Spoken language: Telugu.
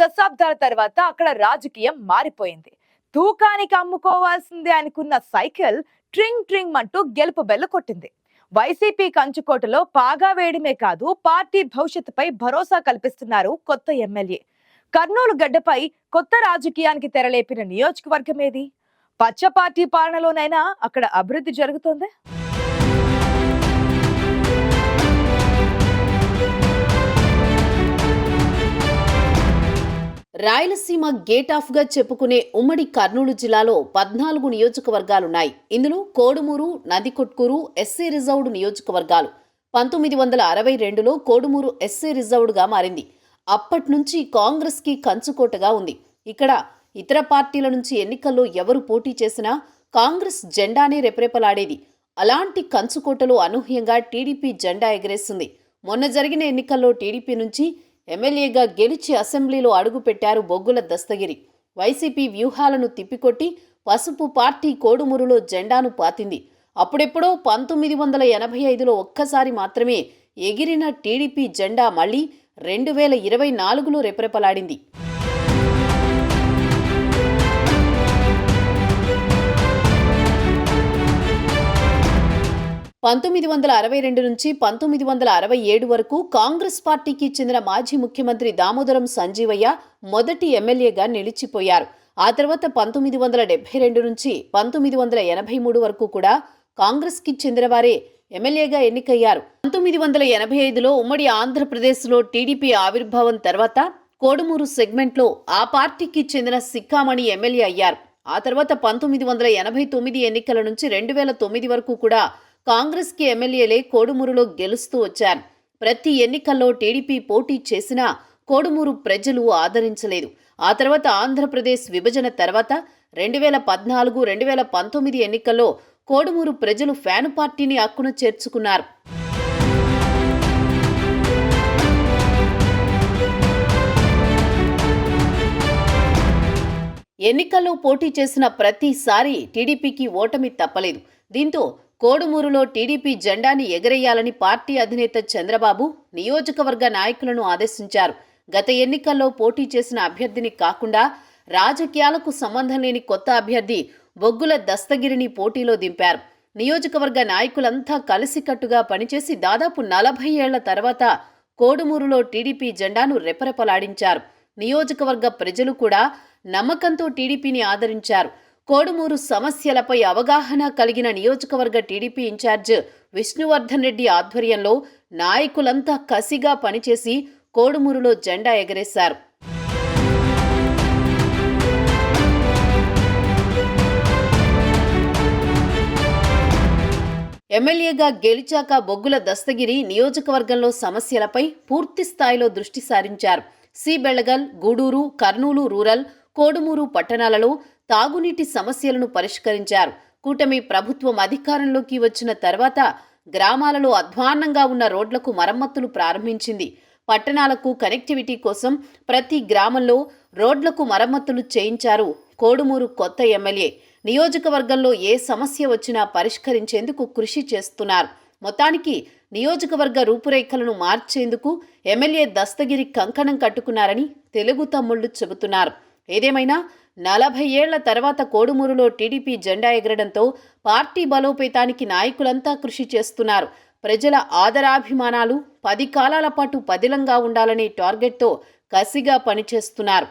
దశాబ్దాల తర్వాత అక్కడ రాజకీయం మారిపోయింది. తూకానికి అమ్ముకోవాల్సిందే అనుకున్న సైకిల్ ట్రింగ్ ట్రింగ్ అంటూ గెలుపు బెల్ల కొట్టింది. వైసీపీ కంచుకోటలో పాగా వేయడమే కాదు పార్టీ భవిష్యత్తుపై భరోసా కల్పిస్తున్నారు కొత్త ఎమ్మెల్యే. కర్నూలు గడ్డపై కొత్త రాజకీయానికి తెరలేపిన నియోజకవర్గం ఏది? పచ్చ పార్టీ పాలనలోనైనా అక్కడ అభివృద్ధి జరుగుతోందే? రాయలసీమ గేట్ ఆఫ్గా చెప్పుకునే ఉమ్మడి కర్నూలు జిల్లాలో పద్నాలుగు నియోజకవర్గాలున్నాయి. ఇందులో కోడుమూరు నదికొట్కూరు ఎస్సీ రిజర్వ్డ్ నియోజకవర్గాలు. పంతొమ్మిది వందల అరవై రెండులో కోడుమూరు ఎస్సీ రిజర్వ్డ్గా మారింది. అప్పట్నుంచి కాంగ్రెస్కి కంచుకోటగా ఉంది. ఇక్కడ ఇతర పార్టీల నుంచి ఎన్నికల్లో ఎవరు పోటీ చేసినా కాంగ్రెస్ జెండానే రెపరెపలాడేది. అలాంటి కంచుకోటలో అనూహ్యంగా టీడీపీ జెండా ఎగరేస్తుంది మొన్న జరిగిన ఎన్నికల్లో టీడీపీ నుంచి ఎమ్మెల్యేగా గెలిచి అసెంబ్లీలో అడుగుపెట్టారు బొగ్గుల దస్తగిరి. వైసీపీ వ్యూహాలను తిప్పికొట్టి పసుపు పార్టీ కోడుమురులో జెండాను పాతింది. అప్పుడెప్పుడో పంతొమ్మిది వందల ఎనభై ఐదులో ఒక్కసారి మాత్రమే ఎగిరిన టీడీపీ జెండా మళ్ళీ రెండు వేల ఇరవై నాలుగులో రెపరెపలాడింది. పంతొమ్మిది వందల అరవై రెండు నుంచి పంతొమ్మిది వందల అరవై ఏడు వరకు కాంగ్రెస్ పార్టీకి చెందిన మాజీ ముఖ్యమంత్రి దామోదరం సంజీవయ్య మొదటి ఎమ్మెల్యేగా నిలిచిపోయారు. ఆ తర్వాత పంతొమ్మిది వందల డెబ్బై రెండు నుంచి పంతొమ్మిది వందల ఎనభై మూడు వరకు కూడా కాంగ్రెస్కి చెందిన వారే ఎమ్మెల్యేగా ఎన్నికయ్యారు. పంతొమ్మిది వందల ఎనభై ఐదులో ఉమ్మడి ఆంధ్రప్రదేశ్లో టీడీపీ ఆవిర్భావం తర్వాత కోడుమూరు సెగ్మెంట్లో ఆ పార్టీకి చెందిన సిక్కామణి ఎమ్మెల్యే అయ్యారు. ఆ తర్వాత పంతొమ్మిది వందల ఎనభై తొమ్మిది ఎన్నికల నుంచి రెండు వేల తొమ్మిది వరకు కూడా కాంగ్రెస్కి ఎమ్మెల్యేలే కోడుమూరులో గెలుస్తూ వచ్చారు. ప్రతి ఎన్నికల్లో టీడీపీ పోటీ చేసినా కోడుమూరు ప్రజలు ఆదరించలేదు. ఆ తర్వాత ఆంధ్రప్రదేశ్ విభజన తర్వాత రెండు వేల పద్నాలుగు రెండు వేల పంతొమ్మిది ఎన్నికల్లో కోడుమూరు ప్రజలు ఫ్యాను పార్టీని అక్కున చేర్చుకున్నారు. ఎన్నికల్లో పోటీ చేసిన ప్రతిసారి టీడీపీకి ఓటమి తప్పలేదు. దీంతో కోడుమూరులో టీడీపీ జెండాని ఎగరేయాలని పార్టీ అధినేత చంద్రబాబు నియోజకవర్గ నాయకులను ఆదేశించారు. గత ఎన్నికల్లో పోటీ చేసిన అభ్యర్థిని కాకుండా రాజకీయాలకు సంబంధం లేని కొత్త అభ్యర్థి బొగ్గుల దస్తగిరిని పోటీలో దింపారు. నియోజకవర్గ నాయకులంతా కలిసికట్టుగా పనిచేసి దాదాపు నలభై ఏళ్ళ తర్వాత కోడుమూరులో టీడీపీ జెండాను రెపరెపలాడించారు. నియోజకవర్గ ప్రజలు కూడా నమ్మకంతో టీడీపీని ఆదరించారు. కోడుమూరు సమస్యలపై అవగాహన కలిగిన నియోజకవర్గ టీడీపీ ఇన్ఛార్జ్ విష్ణువర్ధన్ రెడ్డి ఆధ్వర్యంలో నాయకులంతా కసిగా పనిచేసి కోడుమూరులో జెండా ఎగరేశారు. ఎమ్మెల్యేగా గెలిచాక బొగ్గుల దస్తగిరి నియోజకవర్గంలో సమస్యలపై పూర్తి స్థాయిలో దృష్టి సారించారు. సి. బెళగల్ గూడూరు కర్నూలు రూరల్ కోడుమూరు పట్టణాలలో తాగునీటి సమస్యలను పరిష్కరించారు. కూటమి ప్రభుత్వం అధికారంలోకి వచ్చిన తర్వాత గ్రామాలలో అధ్వాన్నంగా ఉన్న రోడ్లకు మరమ్మతులు ప్రారంభించింది. పట్టణాలకు కనెక్టివిటీ కోసం ప్రతి గ్రామంలో రోడ్లకు మరమ్మతులు చేయించారు కోడుమూరు కొత్త ఎమ్మెల్యే. నియోజకవర్గంలో ఏ సమస్య వచ్చినా పరిష్కరించేందుకు కృషి చేస్తున్నారు. మొత్తానికి నియోజకవర్గ రూపురేఖలను మార్చేందుకు ఎమ్మెల్యే దస్తగిరి కంకణం కట్టుకున్నారని తెలుగు తమ్ముళ్ళు చెబుతున్నారు. ఏదేమైనా నలభై ఏళ్ళ తర్వాత కోడుమూరులో టీడీపీ జెండా ఎగరడంతో పార్టీ బలోపేతానికి నాయకులంతా కృషి చేస్తున్నారు. ప్రజల ఆదరాభిమానాలు పది కాలాల పాటు పదిలంగా ఉండాలనే టార్గెట్తో కసిగా పనిచేస్తున్నారు.